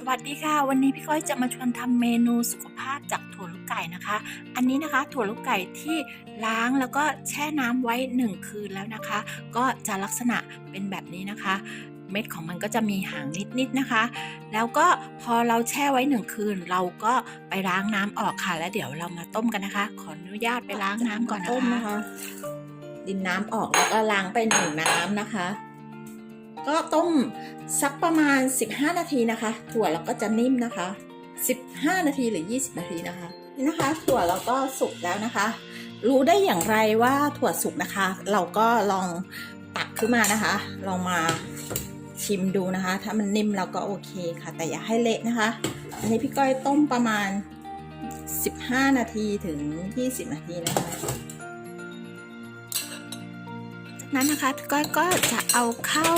สวัสดีค่ะ วันนี้พี่ก้อยจะมาชวนทำเมนูสุขภาพจากถั่วลูกไก่นะคะ อันนี้นะคะถั่วลูกไก่ที่ล้างแล้วก็แช่น้ำไว้ 1 คืนแล้วนะคะ ก็จะลักษณะเป็นแบบนี้นะคะ เม็ดของมันก็จะมีหางนิดๆนะคะ แล้วก็พอเราแช่ไว้1คืน เราก็ไปล้างน้ำออกค่ะ แล้วเดี๋ยวเรามาต้มกันนะคะ ขออนุญาตไปล้างน้ำก่อนต้มนะนะคะคะ ดินน้ำออกแล้วก็ล้างไปหนึ่งน้ำนะคะ ก็ต้มสักประมาณ 15 นาทีนะคะ ถั่วเราก็จะนิ่มนะคะ 15 นาทีหรือ 20 นาทีนะคะนี่นะคะ ถั่วเราก็สุกแล้วนะคะ รู้ได้อย่างไรว่าถั่วสุกนะคะ เราก็ลองตักขึ้นมานะคะ ลองมาชิมดูนะคะ ถ้ามันนิ่มเราก็โอเคค่ะ แต่อย่าให้เละนะคะ อันนี้พี่ก้อยต้มประมาณ 15 นาทีถึง 20 นาทีนะคะ นั้นนะคะพี่ก้อยก็จะเอาเข้า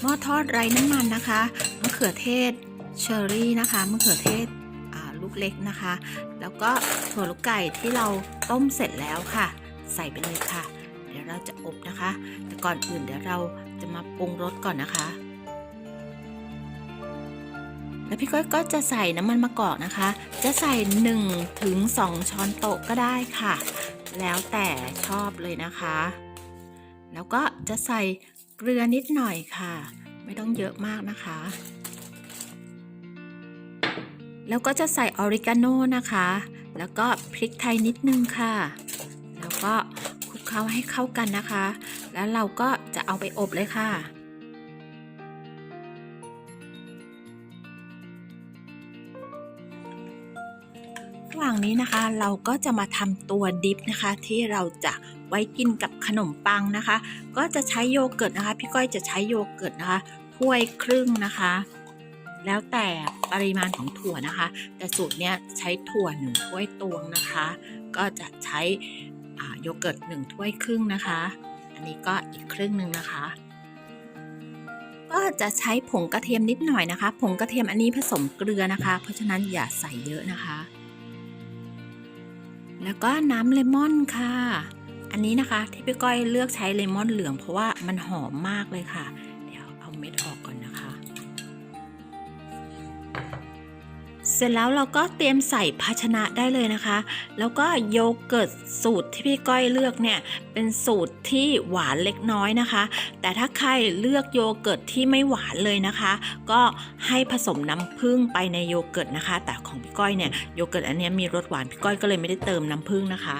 หม้อทอดไร้น้ำมันนะคะมะเขือเทศเชอร์รี่นะคะมะเขือเทศลูกเล็กนะคะ แล้วก็ถั่วลูกไก่ที่เราต้มเสร็จแล้วค่ะ ใส่ไปเลยค่ะ เดี๋ยวเราจะอบนะคะ แต่ก่อนอื่นเดี๋ยวเราจะมาปรุงรสก่อนนะคะ แล้วพี่ก้อยก็จะใส่น้ำมันมะกอกนะคะ จะใส่1ถึง2ช้อนโต๊ะก็ได้ค่ะ แล้วแต่ชอบเลยนะคะ แล้วก็จะใส่เกลือนิดหน่อยค่ะ ไม่ต้องเยอะมากนะคะ แล้วก็จะใส่ออริกาโนนะคะ แล้วก็พริกไทยนิดนึงค่ะ แล้วก็คลุกเคล้าให้เข้ากันนะคะ แล้วเราก็จะเอาไปอบเลยค่ะระหว่างนี้นะคะเราก็จะมาทำตัวดิฟนะคะที่เราจะ ไว้กินกับขนมปังนะคะ ก็จะใช้โยเกิร์ตนะคะ พี่ก้อยจะใช้โยเกิร์ตนะคะถ้วยครึ่งนะคะ แล้วแต่ปริมาณของถั่วนะคะ แต่สูตรเนี้ยใช้ถั่วหนึ่งถ้วยตวงนะคะ ก็จะใช้โยเกิร์ตหนึ่งถ้วยครึ่งนะคะ อันนี้ก็อีกครึ่งหนึ่งนะคะก็จะใช้ผงกระเทียมนิดหน่อยนะคะ ผงกระเทียมอันนี้ผสมเกลือนะคะ เพราะฉะนั้นอย่าใส่เยอะนะคะ แล้วก็น้ำเลมอนค่ะ อันนี้นะคะที่พี่ก้อยเลือกใช้เลมอนเหลืองเพราะว่ามันหอมมากเลยค่ะ เดี๋ยวเอาเม็ดออกก่อนนะคะ เสร็จแล้วเราก็เตรียมใส่ภาชนะได้เลยนะคะ แล้วก็โยเกิร์ตสูตรที่พี่ก้อยเลือกเนี่ยเป็นสูตรที่หวานเล็กน้อยนะคะ แต่ถ้าใครเลือกโยเกิร์ตที่ไม่หวานเลยนะคะ ก็ให้ผสมน้ำผึ้งไปในโยเกิร์ตนะคะ แต่ของพี่ก้อยเนี่ยโยเกิร์ตอันนี้มีรสหวานพี่ก้อยก็เลยไม่ได้เติมน้ำผึ้งนะคะ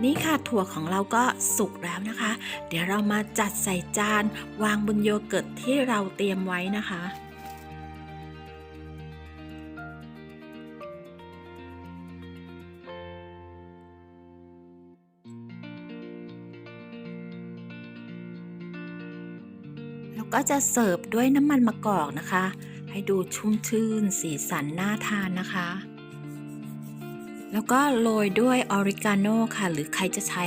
นี่ค่ะถั่วของเราก็สุกแล้วนะคะ เดี๋ยวเรามาจัดใส่จาน วางบนโยเกิร์ตที่เราเตรียมไว้นะคะแล้วก็จะเสิร์ฟด้วยน้ำมันมะกอกนะคะ ให้ดูชุ่มชื่นสีสันน่าทานนะคะ แล้วก็โรยด้วยออริกาโนค่ะ หรือใครจะใช้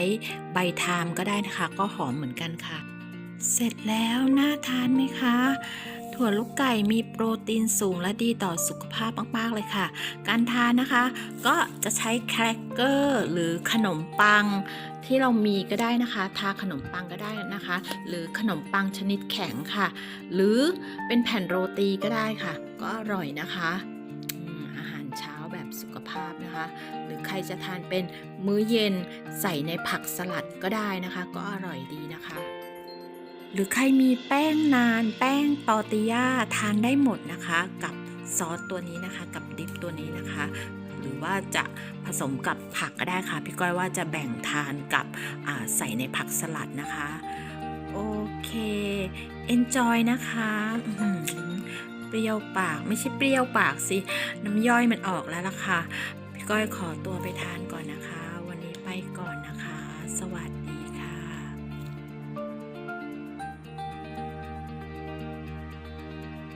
ใบไทม์ก็ได้นะคะ ก็หอมเหมือนกันค่ะ เสร็จแล้วน่าทานไหมคะถั่วลูกไก่มีโปรตีนสูงและดีต่อสุขภาพมาก ๆ เลยค่ะ การทานนะคะ ก็จะใช้แครกเกอร์หรือขนมปังที่เรามีก็ได้นะคะ ทาขนมปังก็ได้นะคะ หรือขนมปังชนิดแข็งค่ะ หรือเป็นแผ่นโรตีก็ได้ค่ะ ก็อร่อยนะคะ แบบสุขภาพนะคะ หรือใครจะทานเป็นมื้อเย็นใส่ในผักสลัดก็ได้นะคะ ก็อร่อยดีนะคะ หรือใครมีแป้งนาน แป้งตอร์ติย่าทานได้หมดนะคะ กับซอสตัวนี้นะคะ กับดิปตัวนี้นะคะ หรือว่าจะผสมกับผักก็ได้ค่ะ พี่ก้อยว่าจะแบ่งทานกับใส่ในผักสลัดนะคะ โอเค enjoy นะคะ รี้ยวปาก ไม่ใช่เปรี้ยวปากสิ น้ำย่อยมันออกแล้วล่ะค่ะ พี่ก้อยขอตัวไปทานก่อนนะคะ วันนี้ไปก่อนนะคะ สวัสดี